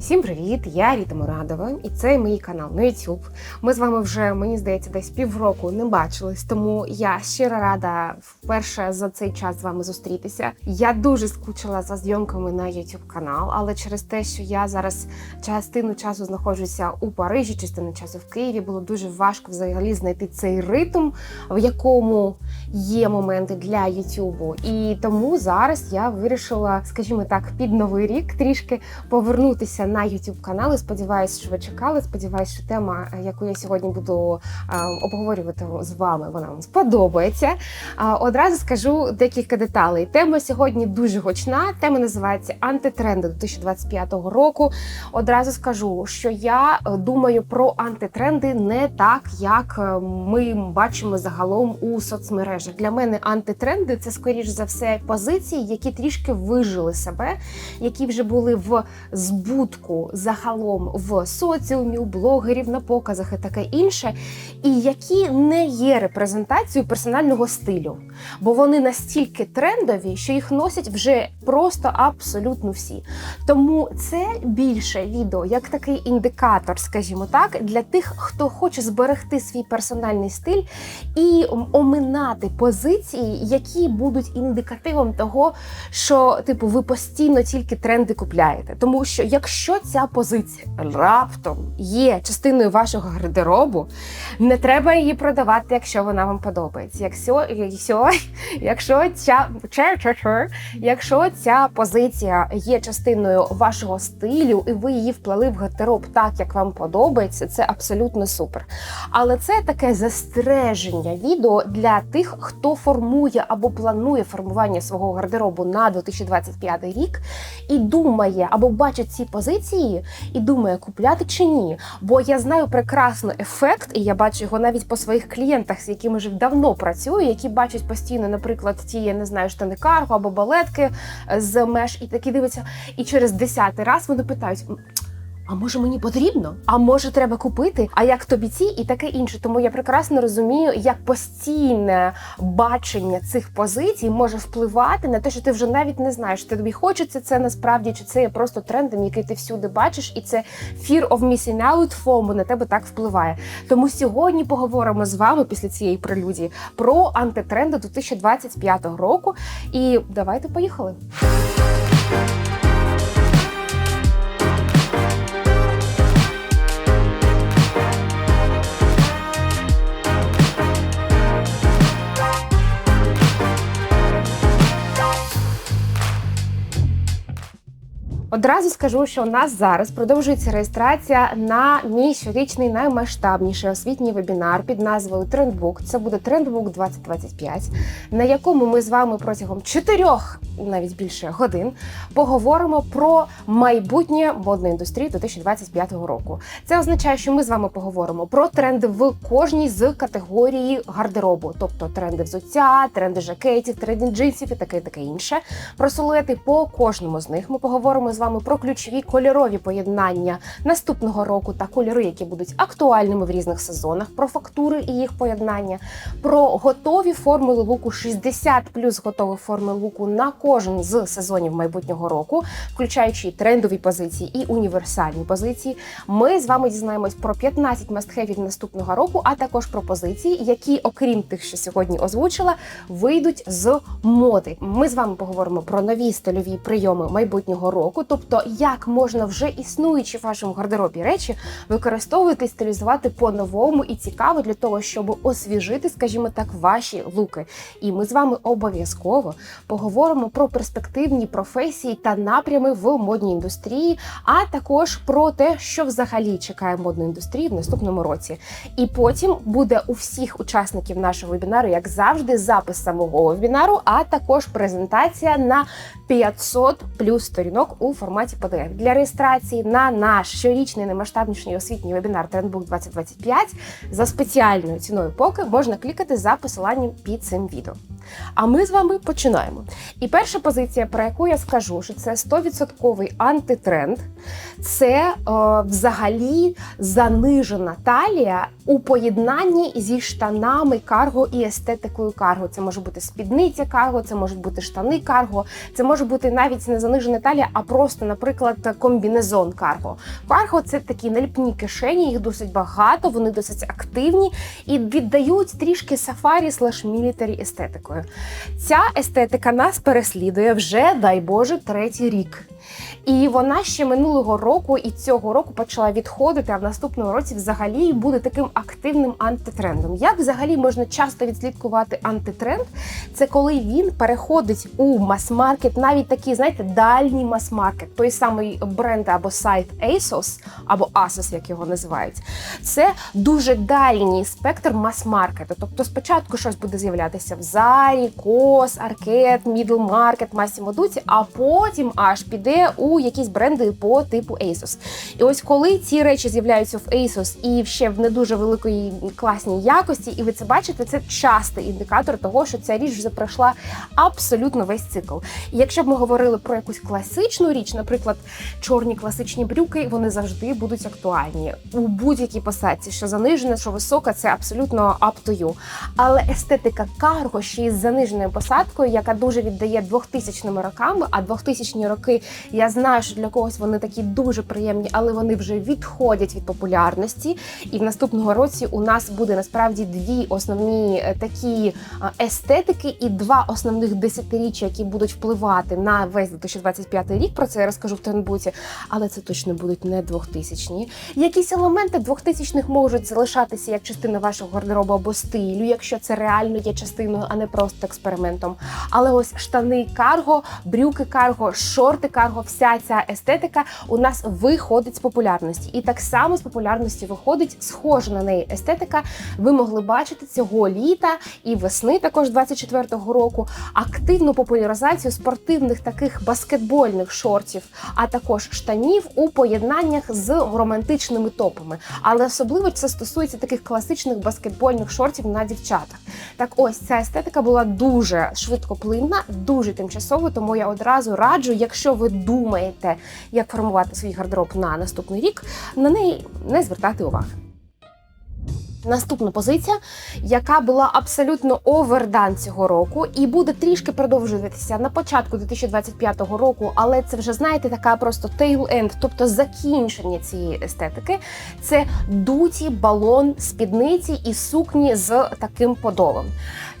Всім привіт! Я Ріта Мурадова, і це мій канал на YouTube. Ми з вами вже, мені здається, десь півроку не бачились, тому я щиро рада вперше за цей час з вами зустрітися. Я дуже скучила за зйомками на YouTube канал, але через те, що я зараз частину часу знаходжуся у Парижі, частину часу в Києві, було дуже важко взагалі знайти цей ритм, в якому є моменти для Ютубу. І тому зараз я вирішила, скажімо так, під новий рік трішки повернутися на YouTube канал. І Сподіваюсь, що ви чекали. Сподіваюсь, що тема, е, яку я сьогодні буду е, обговорювати з вами, вона вам сподобається. Одразу скажу декілька деталей. Тема сьогодні дуже гучна. Тема називається антитренди 2025 року. Одразу скажу, що я е, думаю про антитренди не так, як ми бачимо загалом у соцмережах. Для мене антитренди це скоріш за все позиції, які трішки вижили себе, які вже були в збутку загалом в соціумі, у блогерів на показах і таке інше, і які не є репрезентацією персонального стилю, бо вони настільки трендові, що їх носять вже просто абсолютно всі. Тому це більше відео як такий індикатор, скажімо так, для тих, хто хоче зберегти свій персональний стиль і оминати позиції, які будуть індикативом того, що типу ви постійно тільки тренди купляєте. Тому що якщо ця позиція раптом є частиною вашого гардеробу, не треба її продавати, якщо вона вам подобається. Якщо, якщо, якщо ця якщо ця позиція є частиною вашого стилю, і ви її вплели в гардероб так, як вам подобається, це абсолютно супер. Але це таке застереження відео для тих, хто формує або планує формування свого гардеробу на 2025 рік і думає або бачить ці позиції і думає, купляти чи ні. Бо я знаю прекрасно ефект, і я бачу його навіть по своїх клієнтах, з якими вже давно працюю, які бачать постійно, наприклад, ті, я не знаю, штани карго або балетки з меж, і такі дивляться. І через десятий раз вони питають. А може мені потрібно? А може треба купити? А як тобі ці і таке інше? Тому я прекрасно розумію, як постійне бачення цих позицій може впливати на те, що ти вже навіть не знаєш, чи тобі хочеться це насправді, чи це є просто трендом, який ти всюди бачиш, і це fear of missing out FOMO на тебе так впливає. Тому сьогодні поговоримо з вами після цієї прелюдії про антитренди 2025 року. І давайте поїхали. Одразу скажу, що у нас зараз продовжується реєстрація на мій щорічний наймасштабніший освітній вебінар під назвою Трендбук. Це буде Трендбук 2025, на якому ми з вами протягом чотирьох, навіть більше годин, поговоримо про майбутнє модної індустрії 2025 року. Це означає, що ми з вами поговоримо про тренди в кожній з категорії гардеробу, тобто тренди взуття, тренди жакетів, тренди джинсів і таке таке інше. Про силуети по кожному з них ми поговоримо з вами про ключові кольорові поєднання наступного року та кольори, які будуть актуальними в різних сезонах, про фактури і їх поєднання, про готові формули луку 60 плюс готові форми луку на кожен з сезонів майбутнього року, включаючи трендові позиції і універсальні позиції. Ми з вами дізнаємось про 15 мастхевів наступного року, а також про позиції, які, окрім тих, що сьогодні озвучила, вийдуть з моди. Ми з вами поговоримо про нові стильові прийоми майбутнього року, тобто як можна вже існуючі в вашому гардеробі речі використовувати і стилізувати по-новому і цікаво для того, щоб освіжити, скажімо так, ваші луки. І ми з вами обов'язково поговоримо про перспективні професії та напрями в модній індустрії, а також про те, що взагалі чекає модну індустрію в наступному році. І потім буде у всіх учасників нашого вебінару, як завжди, запис самого вебінару, а також презентація на 500 плюс сторінок у форматі PDF. Для реєстрації на наш щорічний наймасштабніший освітній вебінар Трендбук 2025 за спеціальною ціною поки можна клікати за посиланням під цим відео. А ми з вами починаємо. І перша позиція, про яку я скажу, що це 100% антитренд, це е, взагалі занижена талія у поєднанні зі штанами карго і естетикою карго. Це може бути спідниця карго, це можуть бути штани карго, це може бути навіть не занижена талія, а просто, наприклад, комбінезон карго. Карго це такі наліпні кишені, їх досить багато, вони досить активні і віддають трішки сафарі слеш мілітарі естетикою. Ця естетика нас переслідує вже, дай Боже, третій рік. І вона ще минулого року і цього року почала відходити, а в наступному році взагалі буде таким активним антитрендом. Як взагалі можна часто відслідкувати антитренд? Це коли він переходить у мас-маркет, навіть такий, знаєте, дальній мас-маркет, той самий бренд або сайт ASOS, або ASOS, як його називають. Це дуже дальній спектр мас-маркету. Тобто спочатку щось буде з'являтися в Зарі, Кос, Аркет, Мідл Маркет, Massimo Dutti, а потім аж піде у якісь бренди по типу ASOS. І ось коли ці речі з'являються в ASOS і ще в не дуже великої класній якості, і ви це бачите, це частий індикатор того, що ця річ вже пройшла абсолютно весь цикл. І якщо б ми говорили про якусь класичну річ, наприклад, чорні класичні брюки, вони завжди будуть актуальні у будь-якій посадці, що занижена, що висока, це абсолютно you. Але естетика карго ще із заниженою посадкою, яка дуже віддає 2000 роками, а 2000 роки я знаю, що для когось вони такі дуже приємні, але вони вже відходять від популярності. І в наступного році у нас буде насправді дві основні е, такі естетики і два основних десятиріччя, які будуть впливати на весь 2025 рік. Про це я розкажу в трендбуці, але це точно будуть не 2000-ні. Якісь елементи 2000-х можуть залишатися як частина вашого гардеробу або стилю, якщо це реально є частиною, а не просто експериментом. Але ось штани карго, брюки карго, шорти карго, вся ця естетика у нас виходить з популярності. І так само з популярності виходить схожа на неї естетика. Ви могли бачити цього літа і весни, також 24-го року, активну популяризацію спортивних таких баскетбольних шортів, а також штанів у поєднаннях з романтичними топами. Але особливо це стосується таких класичних баскетбольних шортів на дівчатах. Так ось ця естетика була дуже швидкоплинна, дуже тимчасово, тому я одразу раджу, якщо ви думаєте, як формувати свій гардероб на наступний рік, на неї не звертати уваги. Наступна позиція, яка була абсолютно овердан цього року, і буде трішки продовжуватися на початку 2025 року, але це вже знаєте така просто tail-end, тобто закінчення цієї естетики. Це дуті балон спідниці і сукні з таким подолом.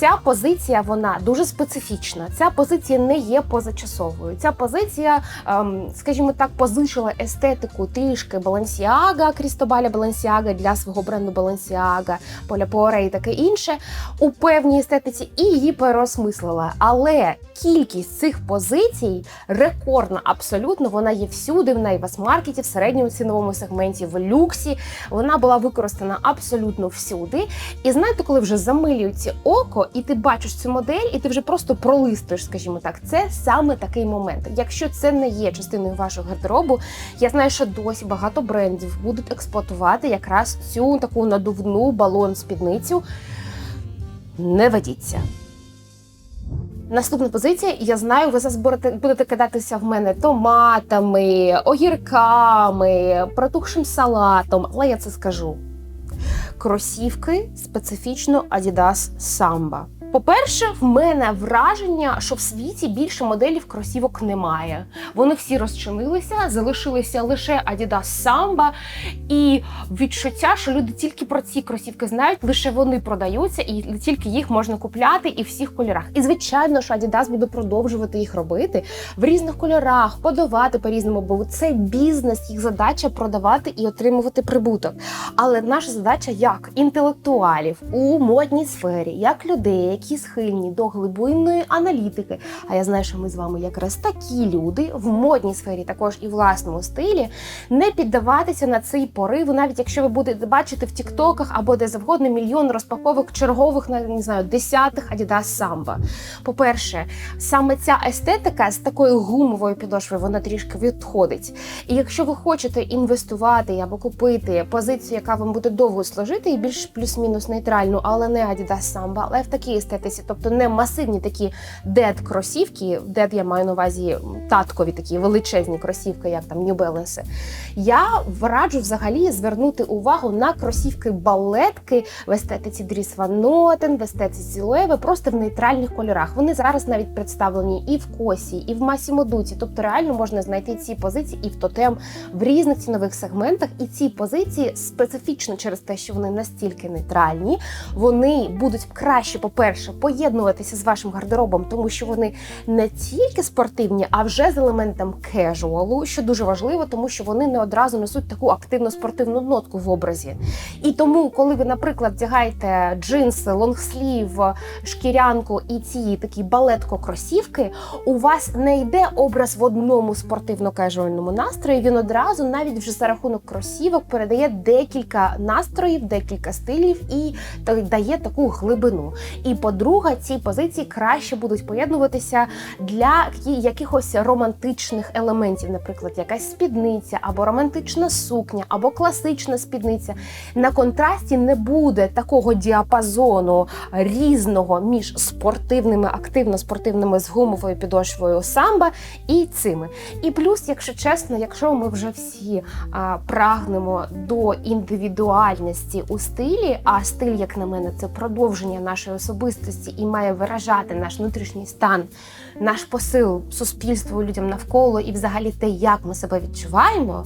Ця позиція вона дуже специфічна. Ця позиція не є позачасовою. Ця позиція, ем, скажімо так, позичила естетику трішки Балансіага, Крістобаля Балансіага для свого бренду Балансіага, Поля Поре і таке інше у певній естетиці і її переосмислила. Але кількість цих позицій рекордна, абсолютно. Вона є всюди, в найвас-маркеті, в середньому ціновому сегменті, в люксі. Вона була використана абсолютно всюди. І знаєте, коли вже замилюється око, і ти бачиш цю модель, і ти вже просто пролистуєш, скажімо так, це саме такий момент. Якщо це не є частиною вашого гардеробу, я знаю, що досі багато брендів будуть експлуатувати якраз цю таку надувну балон спідницю. Не ведіться. Наступна позиція, я знаю, ви зараз будете, будете кидатися в мене томатами, огірками, протухшим салатом, але я це скажу. Кросівки специфічно Adidas Samba. По-перше, в мене враження, що в світі більше моделів кросівок немає. Вони всі розчинилися, залишилися лише Adidas Samba, і відчуття, що люди тільки про ці кросівки знають, лише вони продаються, і тільки їх можна купляти і в всіх кольорах. І звичайно, що Adidas буде продовжувати їх робити в різних кольорах, подавати по-різному, бо це бізнес, їх задача продавати і отримувати прибуток. Але наша задача як інтелектуалів у модній сфері, як людей, які схильні до глибинної аналітики. А я знаю, що ми з вами якраз такі люди в модній сфері, також і власному стилі, не піддаватися на цей порив, навіть якщо ви будете бачити в Тіктоках або де завгодно мільйон розпаковок чергових не знаю десятих Adidas Samba. По-перше, саме ця естетика з такою гумовою підошвою вона трішки відходить. І якщо ви хочете інвестувати або купити позицію, яка вам буде довго служити, і більш плюс-мінус нейтральну, але не Adidas Samba, але в такій естетиці, тобто не масивні такі дед кросівки, дед я маю на увазі таткові такі величезні кросівки, як там New Balance, я раджу взагалі звернути увагу на кросівки балетки в естетиці Дріс Ван Нотен, в естетиці Леви, просто в нейтральних кольорах. Вони зараз навіть представлені і в косі, і в Масімо Дуці. Тобто реально можна знайти ці позиції і в тотем в різних цінових сегментах. І ці позиції специфічно через те, що вони настільки нейтральні, вони будуть краще, по-перше, поєднуватися з вашим гардеробом, тому що вони не тільки спортивні, а вже з елементом кежуалу, що дуже важливо, тому що вони не одразу несуть таку активну спортивну нотку в образі. І тому, коли ви, наприклад, вдягаєте джинси, лонгслів, шкірянку і ці такі балетко-кросівки, у вас не йде образ в одному спортивно-кежуальному настрої. Він одразу, навіть вже за рахунок кросівок, передає декілька настроїв, декілька стилів і дає таку глибину. І по-друге, ці позиції краще будуть поєднуватися для якихось романтичних елементів, наприклад, якась спідниця, або романтична сукня, або класична спідниця. На контрасті не буде такого діапазону різного між спортивними, активно спортивними з гумовою підошвою самба і цими. І плюс, якщо чесно, якщо ми вже всі а, прагнемо до індивідуальності у стилі, а стиль, як на мене, це продовження нашої особистості і має виражати наш внутрішній стан, наш посил суспільству, людям навколо і взагалі те, як ми себе відчуваємо.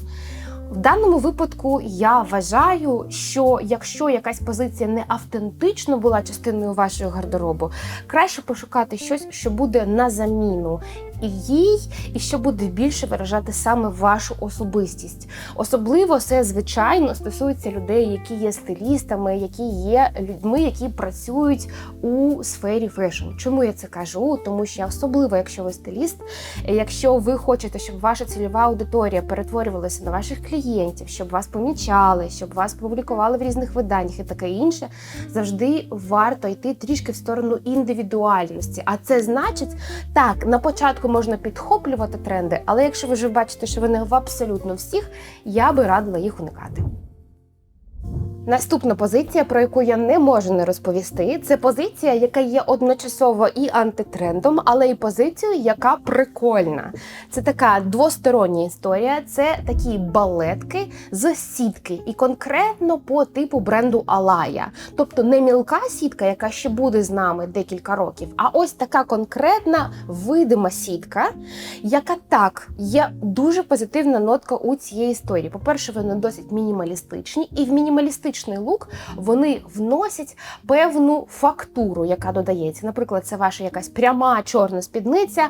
В даному випадку я вважаю, що якщо якась позиція не автентично була частиною вашого гардеробу, краще пошукати щось, що буде на заміну і їй, і що буде більше виражати саме вашу особистість. Особливо це звичайно стосується людей, які є стилістами, які є людьми, які працюють у сфері фешн. Чому я це кажу? Тому що особливо, якщо ви стиліст, якщо ви хочете, щоб ваша цільова аудиторія перетворювалася на ваших клієнтів, щоб вас помічали, щоб вас публікували в різних виданнях і таке інше, завжди варто йти трішки в сторону індивідуальності. А це значить, так, на початку можна підхоплювати тренди, але якщо ви вже бачите, що вони в абсолютно всіх, я би радила їх уникати. Наступна позиція, про яку я не можу не розповісти, це позиція, яка є одночасово і антитрендом, але і позицією, яка прикольна. Це така двостороння історія. Це такі балетки з сітки, і конкретно по типу бренду Алая. Тобто не мілка сітка, яка ще буде з нами декілька років, а ось така конкретна видима сітка, яка так є дуже позитивна нотка у цієї історії. По-перше, вони досить мінімалістичні, і в мінімалістичний лук вони вносять певну фактуру, яка додається. Наприклад, це ваша якась пряма чорна спідниця,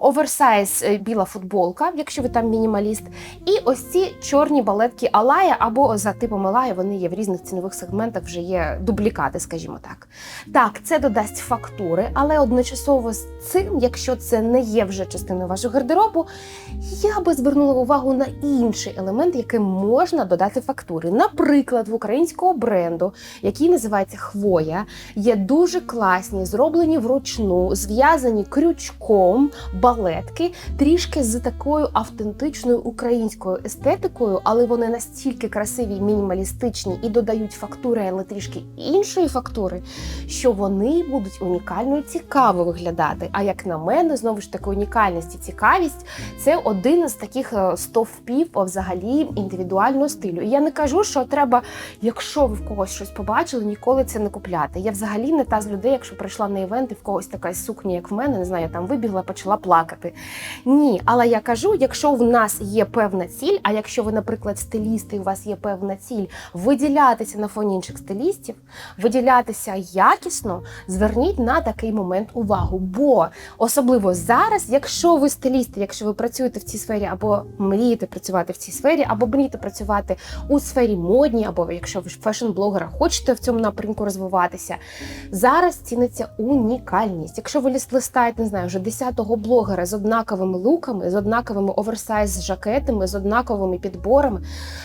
оверсайз е, біла футболка, якщо ви там мінімаліст. І ось ці чорні балетки Алая або за типом Алая, вони є в різних цінових сегментах, вже є дублікати, скажімо так. Так, це додасть фактури, але одночасово з цим, якщо це не є вже частиною вашого гардеробу, я би звернула увагу на інший елемент, яким можна додати фактури. Наприклад, в українського бренду, який називається Хвоя, є дуже класні, зроблені вручну, зв'язані крючком балетки, трішки з такою автентичною українською естетикою, але вони настільки красиві, мінімалістичні і додають фактури, але трішки іншої фактури, що вони будуть унікально і цікаво виглядати. А як на мене, знову ж таки, унікальність і цікавість це один із таких е, стовпів взагалі індивідуального стилю. І я не кажу, що треба, якщо ви в когось щось побачили, ніколи це не купляти. Я взагалі не та з людей, якщо прийшла на івент і в когось така сукня, як в мене, не знаю, я там вибігла, почала плакати. Ні, але я кажу, якщо в нас є певна ціль, а якщо ви, наприклад, стиліст, і у вас є певна ціль виділятися на фоні інших стилістів, виділятися якісно, зверніть на такий момент увагу. Бо особливо зараз, якщо ви стилісти, якщо ви працюєте в цій сфері, або мрієте працювати в цій сфері, або мрієте працювати у сфері модній, або якщо ви фешн-блогера хочете в цьому напрямку розвиватися, зараз ціниться унікальність. Якщо ви лист- листаєте, не знаю, вже 10-го блогера з однаковими луками, з однаковими оверсайз жакетами, з однаковими підборами,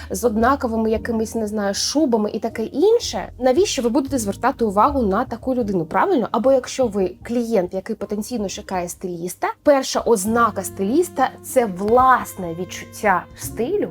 з однаковими якимись, не знаю, шубами і таке інше, навіщо ви будете звертати увагу на таку людину? Правильно? Або якщо ви клієнт, який потенційно шукає стиліста, перша ознака стиліста це власне відчуття стилю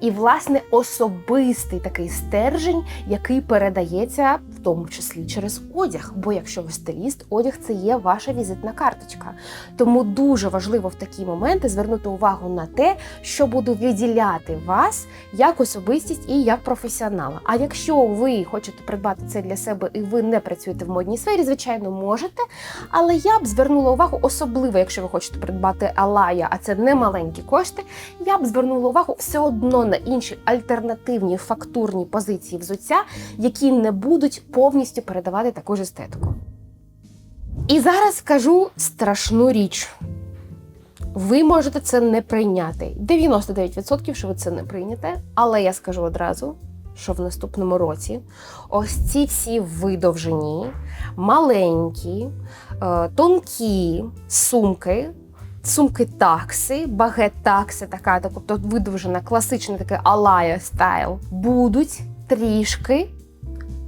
і власне особистий такий стержень, який передається в тому числі через одяг. Бо якщо ви стиліст, одяг це є ваша візитна карточка. Тому дуже важливо в такі моменти звернути увагу на те, що буде виділяти вас як особистість і як професіонала. А якщо ви хочете придбати це для себе і ви не працюєте в модній сфері, звичайно, можете. Але я б звернула увагу, особливо, якщо ви хочете придбати Алая, а це не маленькі кошти. Я б звернула увагу все одно на інші альтернативні фактурні позиції взуття, які не будуть повністю передавати таку ж естетику. І зараз скажу страшну річ. Ви можете це не прийняти. 99% що ви це не прийняте, але я скажу одразу, що в наступному році ось ці всі видовжені, маленькі, е, тонкі сумки. Сумки такси, багет такси, така, тобто видовжена, класичний такий алая стайл, будуть трішки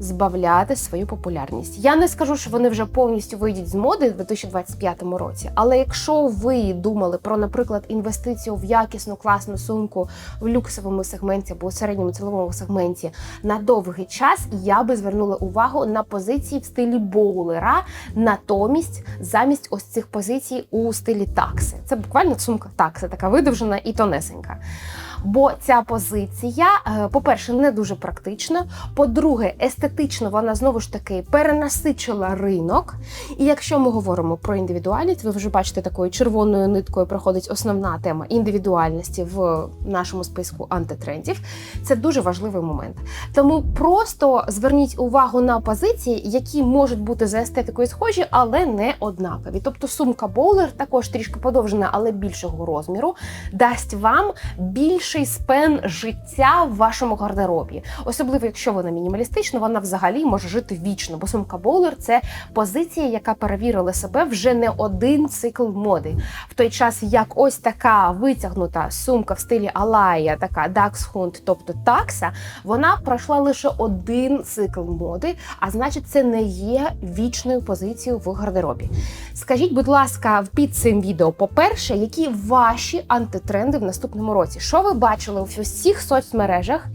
збавляти свою популярність. Я не скажу, що вони вже повністю вийдуть з моди в 2025 році. Але якщо ви думали про, наприклад, інвестицію в якісну класну сумку в люксовому сегменті або у середньому ціловому сегменті на довгий час, я би звернула увагу на позиції в стилі боулера, натомість замість ось цих позицій у стилі такси. Це буквально сумка такси, така видовжена і тонесенька. Бо ця позиція, е, по-перше, не дуже практична. По-друге, естетично вона знову ж таки перенасичила ринок. І якщо ми говоримо про індивідуальність, ви вже бачите, такою червоною ниткою проходить основна тема індивідуальності в нашому списку антитрендів. Це дуже важливий момент. Тому просто зверніть увагу на позиції, які можуть бути за естетикою схожі, але не однакові. Тобто сумка боулер також трішки подовжена, але більшого розміру, дасть вам більший спен життя в вашому гардеробі. Особливо, якщо вона мінімалістична, вона взагалі може жити вічно, бо сумка боулер це позиція, яка перевірила себе вже не один цикл моди. В той час, як ось така витягнута сумка в стилі Алая, така Dachshund, тобто такса, вона пройшла лише один цикл моди, а значить, це не є вічною позицією в гардеробі. Скажіть, будь ласка, під цим відео, по-перше, які ваші антитренди в наступному році? Що ви бачили у всіх соцмережах,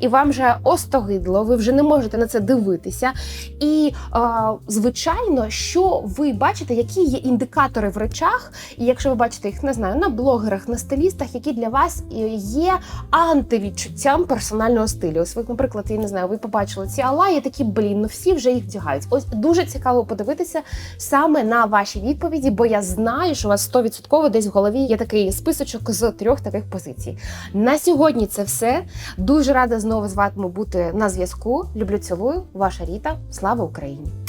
і вам вже остогидло, ви вже не можете на це дивитися. І, е, звичайно, що ви бачите, які є індикатори в речах, і якщо ви бачите їх, не знаю, на блогерах, на стилістах, які для вас є антивідчуттям персонального стилю. Ось ви, наприклад, я не знаю, ви побачили ці алаї, такі блін, ну всі вже їх вдягають. Ось дуже цікаво подивитися саме на ваші відповіді, бо я знаю, що у вас 100% десь в голові є такий списочок з трьох таких позицій. На сьогодні це все. Дуже рада знову з вами бути на зв'язку. Люблю цілую, ваша Ріта. Слава Україні!